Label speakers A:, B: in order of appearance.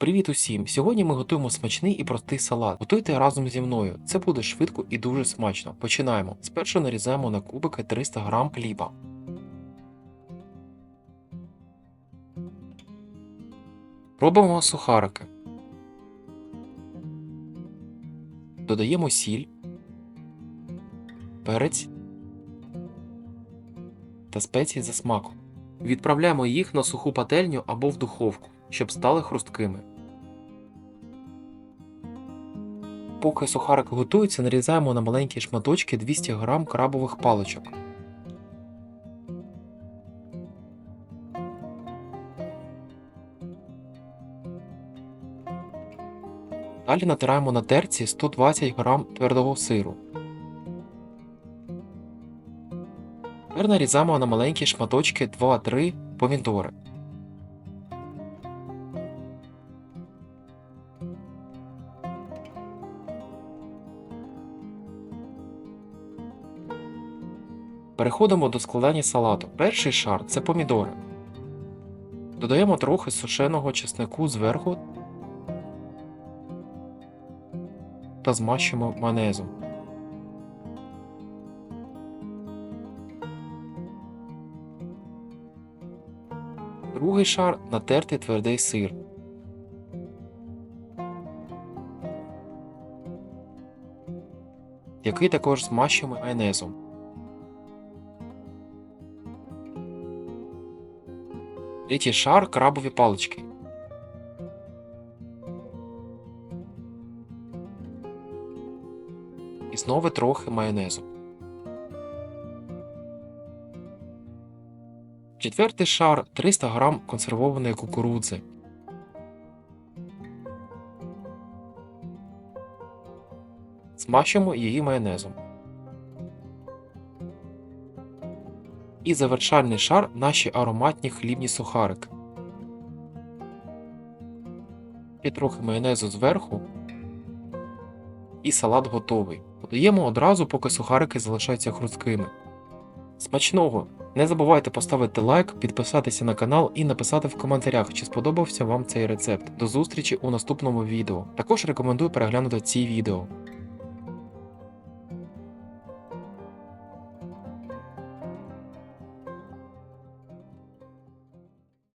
A: Привіт усім! Сьогодні ми готуємо смачний і простий салат. Готуйте разом зі мною. Це буде швидко і дуже смачно. Починаємо. Спершу нарізаємо на кубики 300 г хліба. Робимо сухарики. Додаємо сіль, перець та спеції за смаком. Відправляємо їх на суху пательню або в духовку, щоб стали хрусткими. Поки сухарик готується, нарізаємо на маленькі шматочки 200 г крабових паличок. Далі натираємо на терці 120 г твердого сиру. Тепер нарізаємо на маленькі шматочки 2-3 помідори. Переходимо до складання салату. Перший шар це помідори. Додаємо трохи сушеного чеснику зверху та змащуємо майонезом. Другий шар натертий твердий сир. Який також змащуємо майонезом. Третій шар крабові палички. І знову трохи майонезу. Четвертий шар 300 г консервованої кукурудзи. Змащуємо її майонезом. І завершальний шар наші ароматні хлібні сухарики. І трохи майонезу зверху. І салат готовий. Подаємо одразу, поки сухарики залишаються хрусткими. Смачного! Не забувайте поставити лайк, підписатися на канал і написати в коментарях, чи сподобався вам цей рецепт. До зустрічі у наступному відео. Також рекомендую переглянути ці відео.